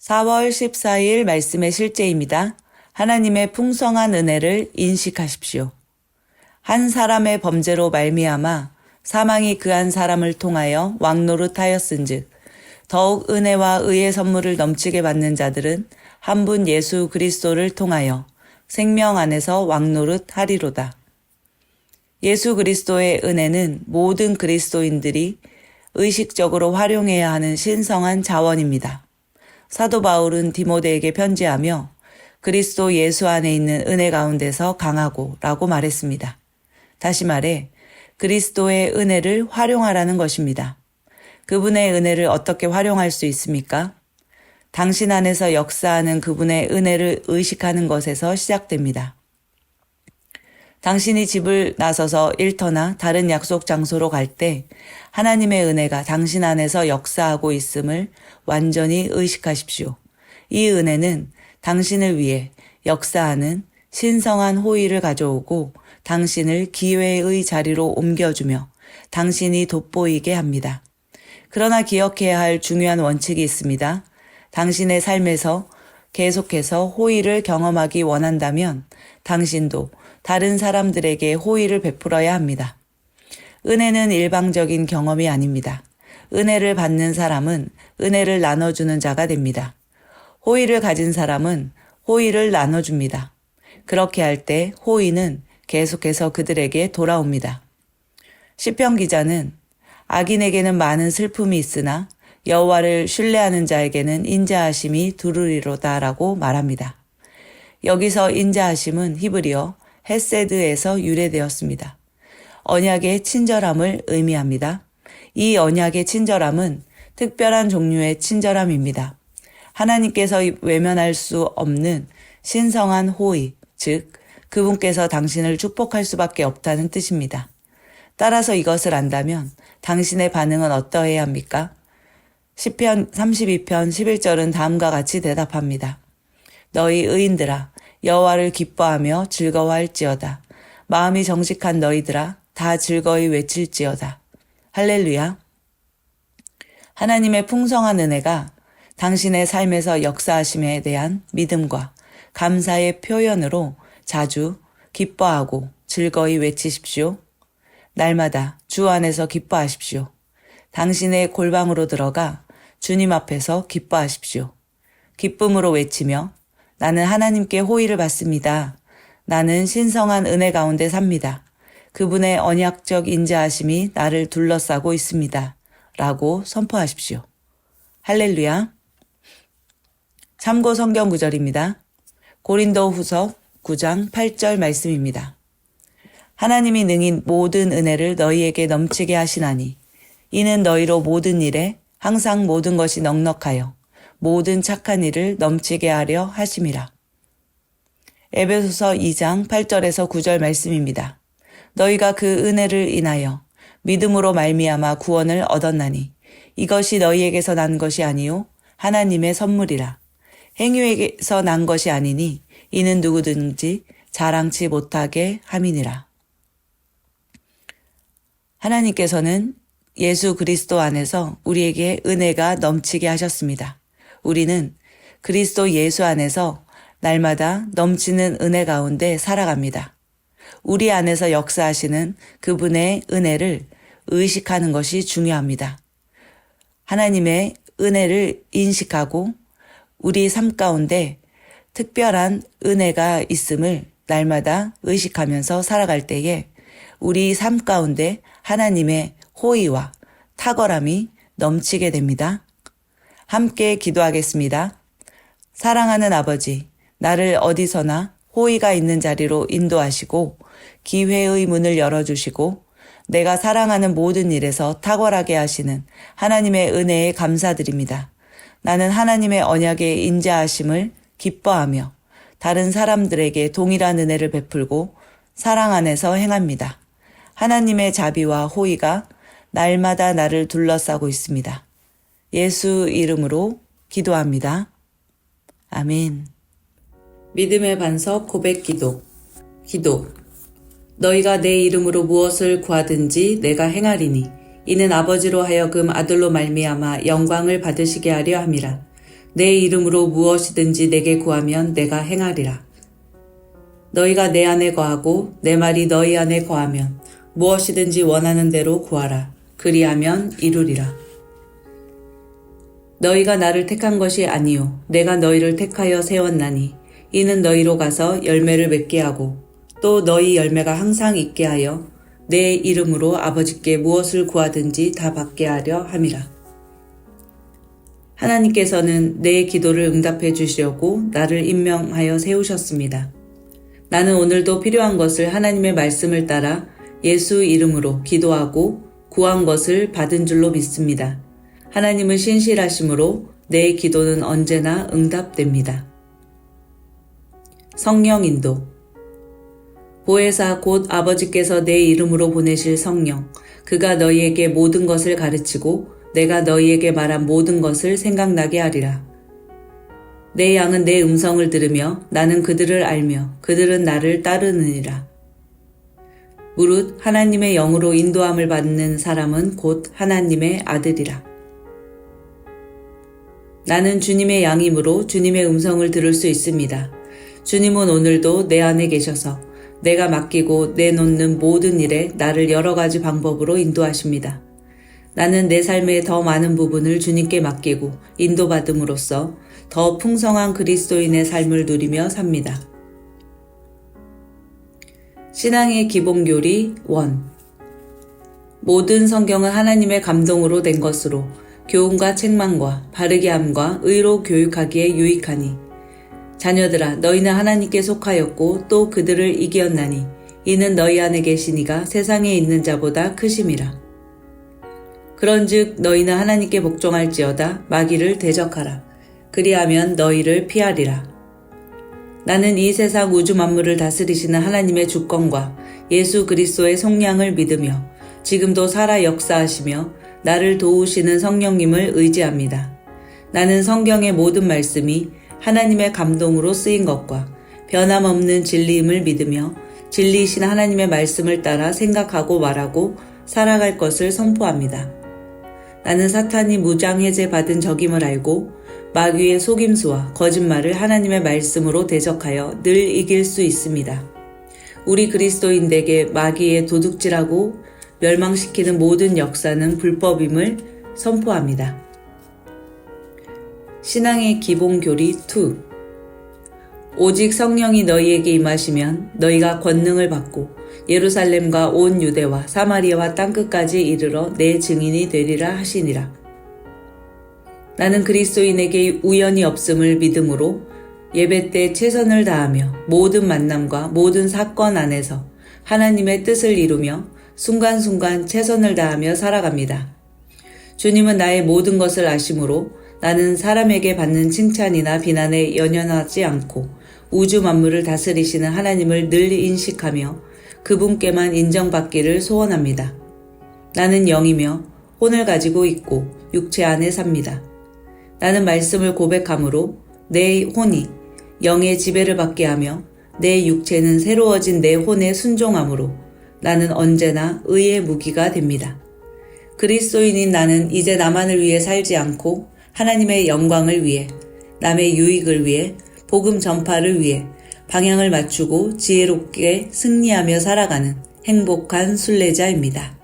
4월 14일 말씀의 실제입니다. 하나님의 풍성한 은혜를 인식하십시오. 한 사람의 범죄로 말미암아 사망이 그 한 사람을 통하여 왕노릇하였은즉 더욱 은혜와 의의 선물을 넘치게 받는 자들은 한 분 예수 그리스도를 통하여 생명 안에서 왕노릇하리로다. 예수 그리스도의 은혜는 모든 그리스도인들이 의식적으로 활용해야 하는 신성한 자원입니다. 사도 바울은 디모데에게 편지하며 그리스도 예수 안에 있는 은혜 가운데서 강하고 라고 말했습니다. 다시 말해 그리스도의 은혜를 활용하라는 것입니다. 그분의 은혜를 어떻게 활용할 수 있습니까? 당신 안에서 역사하는 그분의 은혜를 의식하는 것에서 시작됩니다. 당신이 집을 나서서 일터나 다른 약속 장소로 갈 때 하나님의 은혜가 당신 안에서 역사하고 있음을 완전히 의식하십시오. 이 은혜는 당신을 위해 역사하는 신성한 호의를 가져오고 당신을 기회의 자리로 옮겨주며 당신이 돋보이게 합니다. 그러나 기억해야 할 중요한 원칙이 있습니다. 당신의 삶에서 계속해서 호의를 경험하기 원한다면 당신도 다른 사람들에게 호의를 베풀어야 합니다. 은혜는 일방적인 경험이 아닙니다. 은혜를 받는 사람은 은혜를 나눠주는 자가 됩니다. 호의를 가진 사람은 호의를 나눠줍니다. 그렇게 할 때 호의는 계속해서 그들에게 돌아옵니다. 시편 기자는 악인에게는 많은 슬픔이 있으나 여호와를 신뢰하는 자에게는 인자하심이 두루리로다라고 말합니다. 여기서 인자하심은 히브리어 헤세드에서 유래되었습니다. 언약의 친절함을 의미합니다. 이 언약의 친절함은 특별한 종류의 친절함입니다. 하나님께서 외면할 수 없는 신성한 호의, 즉, 그분께서 당신을 축복할 수밖에 없다는 뜻입니다. 따라서 이것을 안다면 당신의 반응은 어떠해야 합니까? 10편 32편 11절은 다음과 같이 대답합니다. 너희 의인들아 여호와를 기뻐하며 즐거워할지어다. 마음이 정직한 너희들아 다 즐거이 외칠지어다. 할렐루야. 하나님의 풍성한 은혜가 당신의 삶에서 역사하심에 대한 믿음과 감사의 표현으로 자주 기뻐하고 즐거이 외치십시오. 날마다 주 안에서 기뻐하십시오. 당신의 골방으로 들어가 주님 앞에서 기뻐하십시오. 기쁨으로 외치며 나는 하나님께 호의를 받습니다. 나는 신성한 은혜 가운데 삽니다. 그분의 언약적 인자하심이 나를 둘러싸고 있습니다. 라고 선포하십시오. 할렐루야. 참고 성경 구절입니다. 고린도 후서 9장 8절 말씀입니다. 하나님이 능히 모든 은혜를 너희에게 넘치게 하시나니 이는 너희로 모든 일에 항상 모든 것이 넉넉하여 모든 착한 일을 넘치게 하려 하심이라. 에베소서 2장 8절에서 9절 말씀입니다. 너희가 그 은혜를 인하여 믿음으로 말미암아 구원을 얻었나니 이것이 너희에게서 난 것이 아니요 하나님의 선물이라. 행위에게서 난 것이 아니니 이는 누구든지 자랑치 못하게 함이니라. 하나님께서는 예수 그리스도 안에서 우리에게 은혜가 넘치게 하셨습니다. 우리는 그리스도 예수 안에서 날마다 넘치는 은혜 가운데 살아갑니다. 우리 안에서 역사하시는 그분의 은혜를 의식하는 것이 중요합니다. 하나님의 은혜를 인식하고 우리 삶 가운데 특별한 은혜가 있음을 날마다 의식하면서 살아갈 때에 우리 삶 가운데 하나님의 호의와 탁월함이 넘치게 됩니다. 함께 기도하겠습니다. 사랑하는 아버지, 나를 어디서나 호의가 있는 자리로 인도하시고 기회의 문을 열어주시고 내가 사랑하는 모든 일에서 탁월하게 하시는 하나님의 은혜에 감사드립니다. 나는 하나님의 언약의 인자하심을 기뻐하며 다른 사람들에게 동일한 은혜를 베풀고 사랑 안에서 행합니다. 하나님의 자비와 호의가 날마다 나를 둘러싸고 있습니다. 예수 이름으로 기도합니다. 아멘. 믿음의 반석 고백 기도. 기도. 너희가 내 이름으로 무엇을 구하든지 내가 행하리니 이는 아버지로 하여금 아들로 말미암아 영광을 받으시게 하려 함이라. 내 이름으로 무엇이든지 내게 구하면 내가 행하리라. 너희가 내 안에 거하고 내 말이 너희 안에 거하면 무엇이든지 원하는 대로 구하라. 그리하면 이루리라. 너희가 나를 택한 것이 아니요 내가 너희를 택하여 세웠나니 이는 너희로 가서 열매를 맺게 하고 또 너희 열매가 항상 있게 하여 내 이름으로 아버지께 무엇을 구하든지 다 받게 하려 함이라. 하나님께서는 내 기도를 응답해 주시려고 나를 임명하여 세우셨습니다. 나는 오늘도 필요한 것을 하나님의 말씀을 따라 예수 이름으로 기도하고 구한 것을 받은 줄로 믿습니다. 하나님은 신실하심으로 내 기도는 언제나 응답됩니다. 성령 인도 보혜사 곧 아버지께서 내 이름으로 보내실 성령 그가 너희에게 모든 것을 가르치고 내가 너희에게 말한 모든 것을 생각나게 하리라. 내 양은 내 음성을 들으며 나는 그들을 알며 그들은 나를 따르느니라. 무릇 하나님의 영으로 인도함을 받는 사람은 곧 하나님의 아들이라. 나는 주님의 양이므로 주님의 음성을 들을 수 있습니다. 주님은 오늘도 내 안에 계셔서 내가 맡기고 내놓는 모든 일에 나를 여러 가지 방법으로 인도하십니다. 나는 내 삶의 더 많은 부분을 주님께 맡기고 인도받음으로써 더 풍성한 그리스도인의 삶을 누리며 삽니다. 신앙의 기본교리 1 모든 성경은 하나님의 감동으로 된 것으로 교훈과 책망과 바르게 함과 의로 교육하기에 유익하니 자녀들아 너희는 하나님께 속하였고 또 그들을 이기었나니 이는 너희 안에 계시니가 세상에 있는 자보다 크심이라. 그런즉 너희는 하나님께 복종할지어다 마귀를 대적하라. 그리하면 너희를 피하리라. 나는 이 세상 우주 만물을 다스리시는 하나님의 주권과 예수 그리스도의 속량을 믿으며 지금도 살아 역사하시며 나를 도우시는 성령님을 의지합니다. 나는 성경의 모든 말씀이 하나님의 감동으로 쓰인 것과 변함없는 진리임을 믿으며 진리이신 하나님의 말씀을 따라 생각하고 말하고 살아갈 것을 선포합니다. 나는 사탄이 무장해제 받은 적임을 알고 마귀의 속임수와 거짓말을 하나님의 말씀으로 대적하여 늘 이길 수 있습니다. 우리 그리스도인에게 마귀의 도둑질하고 멸망시키는 모든 역사는 불법임을 선포합니다. 신앙의 기본 교리 2 오직 성령이 너희에게 임하시면 너희가 권능을 받고 예루살렘과 온 유대와 사마리아와 땅끝까지 이르러 내 증인이 되리라 하시니라. 나는 그리스도인에게 우연이 없음을 믿음으로 예배 때 최선을 다하며 모든 만남과 모든 사건 안에서 하나님의 뜻을 이루며 순간순간 최선을 다하며 살아갑니다. 주님은 나의 모든 것을 아심으로 나는 사람에게 받는 칭찬이나 비난에 연연하지 않고 우주 만물을 다스리시는 하나님을 늘 인식하며 그분께만 인정받기를 소원합니다. 나는 영이며 혼을 가지고 있고 육체 안에 삽니다. 나는 말씀을 고백함으로 내 혼이 영의 지배를 받게 하며 내 육체는 새로워진 내 혼에 순종함으로 나는 언제나 의의 무기가 됩니다. 그리스도인인 나는 이제 나만을 위해 살지 않고 하나님의 영광을 위해 남의 유익을 위해 복음 전파를 위해 방향을 맞추고 지혜롭게 승리하며 살아가는 행복한 순례자입니다.